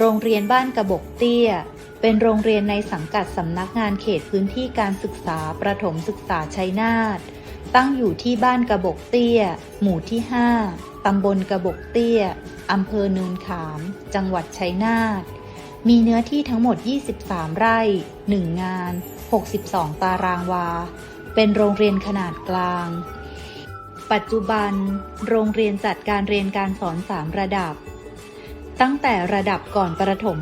โรงเรียนบ้านกระบอกเตี้ย เป็นโรงเรียนในสังกัดสำนักงานเขตพื้นที่การศึกษาประถมศึกษาชัยนาท ตั้งอยู่ที่บ้านกระบอกเตี้ย หมู่ที่ 5 ตำบลกระบอกเตี้ย อำเภอเนินขาม จังหวัดชัยนาท มีเนื้อที่ทั้งหมด 23 ไร่ 1 งาน 62 ตารางวา เป็นโรงเรียนขนาดกลาง ปัจจุบัน โรงเรียนจัดการเรียนการสอน 3 ระดับ ตั้งแต่ระดับก่อนประถม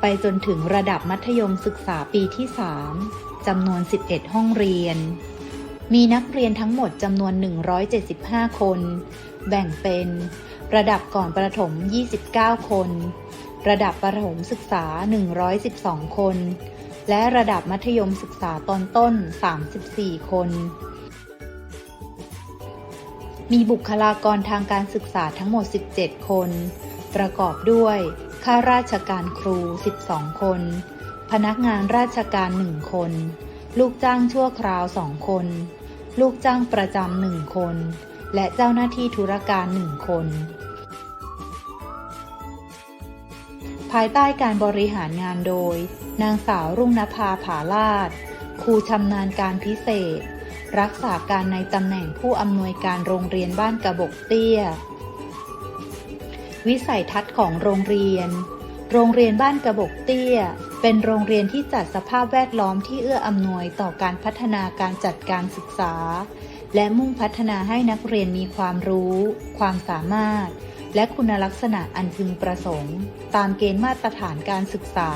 ไปจนถึงระดับมัธยมศึกษาปีที่ 3จำนวน 11 ห้องเรียน มีนักเรียนทั้งหมดจำนวน 175 คน แบ่งเป็น ระดับก่อนประถม 29 คน ระดับประถมศึกษา 112 คน และระดับมัธยมศึกษาตอนต้น 34 คนมีบุคลากรทางการศึกษาทั้งหมด 17 คน ประกอบด้วย ข้าราชการครู 12 คน พนักงานราชการ 1 คน ลูกจ้างชั่วคราว 2 คน ลูกจ้างประจำหนึ่งคน และเจ้าหน้าที่ธุรการหนึ่งคน ภายใต้การบริหารงานโดย นางสาวรุ่งนภาผาลาดครูชำนาญการพิเศษ รักษาการในตำแหน่งผู้อำนวยการโรงเรียนบ้านกระบอกเตี้ย วิสัยทัศน์ของโรงเรียน โรงเรียนบ้านกระบอกเตี้ย เป็นโรงเรียนที่จัดสภาพแวดล้อมที่เอื้ออำนวยต่อการพัฒนาการจัดการศึกษา และมุ่งพัฒนาให้นักเรียนมีความรู้ ความสามารถ และคุณลักษณะอันพึงประสงค์ ตามเกณฑ์มาตรฐานการศึกษา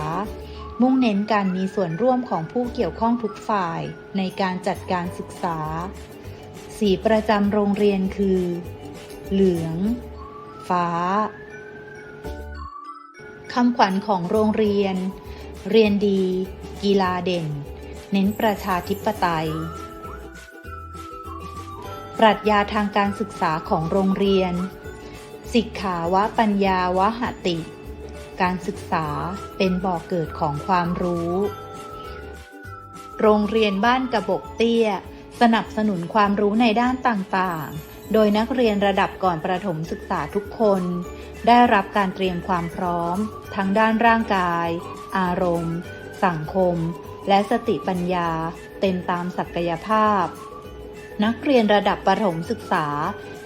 มุ่งเน้นการมีส่วนร่วมของผู้เกี่ยวข้องทุกฝ่ายในการจัดการศึกษา สีประจำโรงเรียนคือ เหลือง ฟ้า คำขวัญของโรงเรียน เรียนดี กีฬาเด่น เน้นประชาธิปไตย ปรัชญาทางการศึกษาของโรงเรียน สิกขาวะปัญญาวะหติ การศึกษาเป็นบ่อกเกิดของความรู้ โรงเรียนบ้านกระบอกเตี้ย สนับสนุนความรู้ในด้านต่างๆ โดยนักเรียนระดับก่อนประถมศึกษาทุกคน ได้รับการเตรียมความพร้อม ทั้งด้านร่างกาย อารมณ์ สังคม และสติปัญญา เต็มตามศักยภาพ นักเรียนระดับประถมศึกษา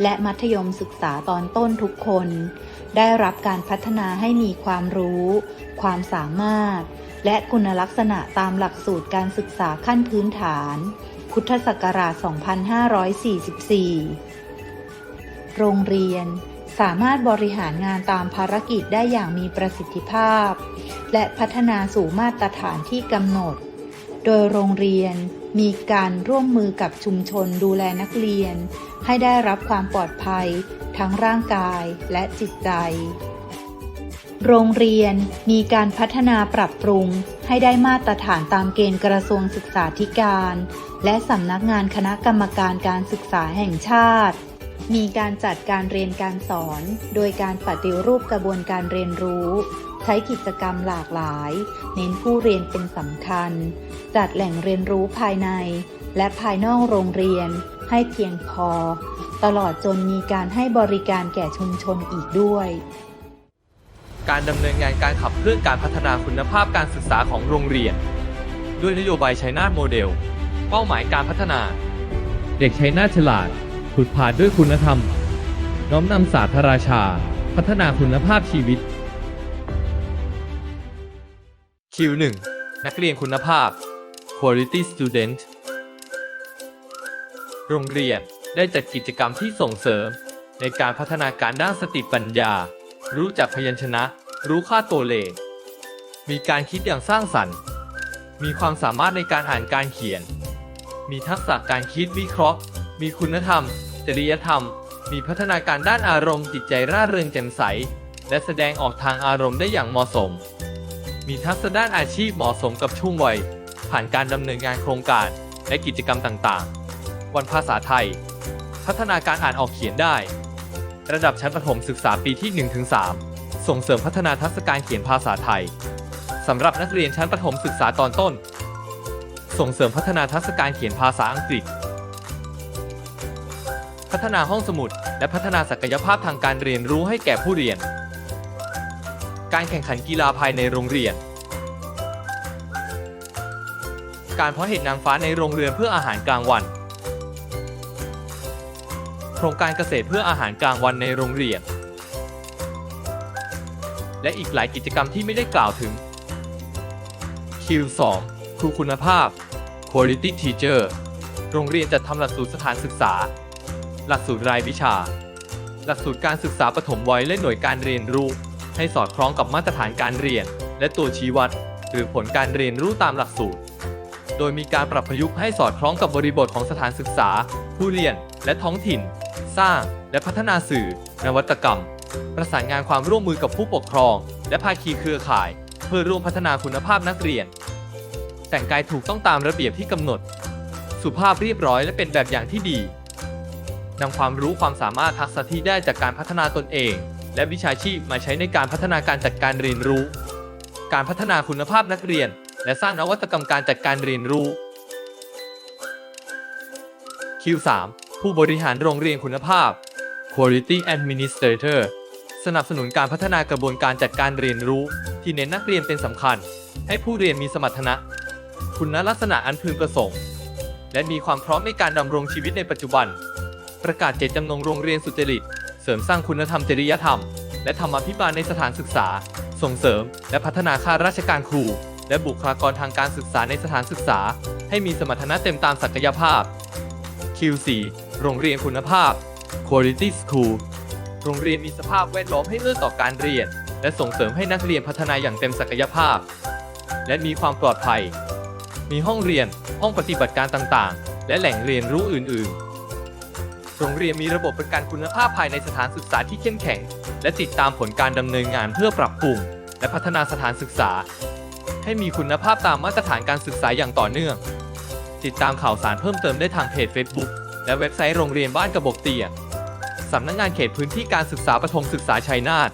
และมัธยมศึกษาตอนต้นทุกคน ได้รับการพัฒนาให้มีความรู้ ความสามารถ และคุณลักษณะตามหลักสูตรการศึกษาขั้นพื้นฐาน พุทธศักราช 2544 โรงเรียน สามารถบริหารงานตามภารกิจได้อย่างมีประสิทธิภาพ และพัฒนาสู่มาตรฐานที่กำหนด โดยโรงเรียนมีการร่วมมือกับชุมชนดูแลนักเรียน ให้ได้รับความปลอดภัย ทั้งร่างกายและจิตใจ โรงเรียนมีการพัฒนาปรับปรุง ให้ได้มาตรฐานตามเกณฑ์กระทรวงศึกษาธิการ และสำนักงานคณะกรรมการการศึกษาแห่งชาติ มีการจัดการเรียนการสอน โดยการปฏิรูปกระบวนการเรียนรู้ ใช้กิจกรรมหลากหลาย เน้นผู้เรียนเป็นสำคัญ จัดแหล่งเรียนรู้ภายใน และภายนอกโรงเรียน ให้เพียงพอ ตลอดจนมีการให้บริการแก่ชุมชนอีกด้วย การดำเนินงานการขับเคลื่อนการพัฒนาคุณภาพการศึกษาของโรงเรียน ด้วยนโยบายชัยนาทโมเดล เป้าหมายการพัฒนา เด็กชัยนาทฉลาด ผุดผ่านด้วยคุณธรรม น้อมนำศาสตร์ระราชา พัฒนาคุณภาพชีวิต Q1 นักเรียนคุณภาพ Quality Student โรงเรียนได้จัดกิจกรรมที่ส่งเสริม ในการพัฒนาการด้านสติปัญญา รู้จักพยัญชนะ รู้ค่าตัวเลข มีการคิดอย่างสร้างสรรค์ มีความสามารถในการอ่านการเขียน มีทักษะการคิดวิเคราะห์ มีคุณธรรม จริยธรรม มีพัฒนาการด้านอารมณ์จิตใจร่าเริงแจ่มใส และแสดงออกทางอารมณ์ได้อย่างเหมาะสม มีทักษะด้านอาชีพเหมาะสมกับช่วงวัย ผ่านการดำเนินงานโครงการและกิจกรรมต่างๆ วันภาษาไทย พัฒนาการอ่านออกเขียนได้ ระดับชั้นประถมศึกษาปีที่ 1-3 ส่งเสริมพัฒนาทักษะการเขียนภาษาไทยสำหรับนักเรียนชั้นประถมศึกษาตอนต้น ส่งเสริมพัฒนาทักษะการเขียนภาษาอังกฤษ พัฒนาห้องสมุด และพัฒนาศักยภาพทางการเรียนรู้ให้แก่ผู้เรียน การแข่งขันกีฬาภายในโรงเรียน การเพาะเห็ดนางฟ้าในโรงเรือนเพื่ออาหารกลางวัน โครงการเกษตรเพื่ออาหารกลางวันในโรงเรียน และอีกหลายกิจกรรมที่ไม่ได้กล่าวถึง Q2 ครูคุณภาพ Quality Teacher โรงเรียนจัดทำหลักสูตรสถานศึกษา หลักสูตรรายวิชา หลักสูตรการศึกษาปฐมวัยและหน่วยการเรียนรู้ ให้สอดคล้องกับมาตรฐานการเรียน และตัวชี้วัด หรือผลการเรียนรู้ตามหลักสูตร โดยมีการปรับประยุกต์ให้สอดคล้องกับบริบทของสถานศึกษา ผู้เรียน และท้องถิ่น สร้าง และพัฒนาสื่อ นวัตกรรม ประสานงานความร่วมมือกับผู้ปกครอง และภาคีเครือข่าย เพื่อร่วมพัฒนาคุณภาพนักเรียน แต่งกายถูกต้องตามระเบียบที่กำหนด สุภาพเรียบร้อยและเป็นแบบอย่างที่ดี นำความรู้ความสามารถทักษะที่ได้จากการพัฒนาตนเอง และวิชาชีพมาใช้ในการพัฒนาการจัดการเรียนรู้ การพัฒนาคุณภาพนักเรียน และสร้างนวัตกรรมการจัดการเรียนรู้ Q3 ผู้บริหารโรงเรียนคุณภาพ Quality Administrator สนับสนุนการพัฒนากระบวนการจัดการเรียนรู้ ที่เน้นนักเรียนเป็นสำคัญ ให้ผู้เรียนมีสมรรถนะ คุณลักษณะอันพึงประสงค์ และมีความพร้อมในการดำรงชีวิตในปัจจุบัน ประกาศเจตจำนงโรงเรียนสุจริต เสริมสร้างคุณธรรมจริยธรรม และธรรมาภิบาลในสถานศึกษา ส่งเสริม และพัฒนาข้าราชการครู และบุคลากรทางการศึกษาในสถานศึกษา ให้มีสมรรถนะเต็มตามศักยภาพ Q4 โรงเรียนคุณภาพ Quality School โรงเรียนมีสภาพแวดล้อมให้เอื้อต่อการเรียน และส่งเสริมให้นักเรียนพัฒนาอย่างเต็มศักยภาพ และมีความปลอดภัย มีห้องเรียน ห้องปฏิบัติการต่างๆ และแหล่งเรียนรู้อื่น ๆ โรงเรียนมีระบบประกันคุณภาพภายในสถานศึกษาที่เข้มแข็ง และติดตามผลการดำเนินงานเพื่อปรับปรุง และพัฒนาสถานศึกษา ให้มีคุณภาพตามมาตรฐานการศึกษาอย่างต่อเนื่อง ติดตามข่าวสารเพิ่มเติมได้ทางเพจ Facebook และเว็บไซต์โรงเรียนบ้านกระบอกเตียสำนักงานเขตพื้นที่การศึกษาประถมศึกษาชัยนาท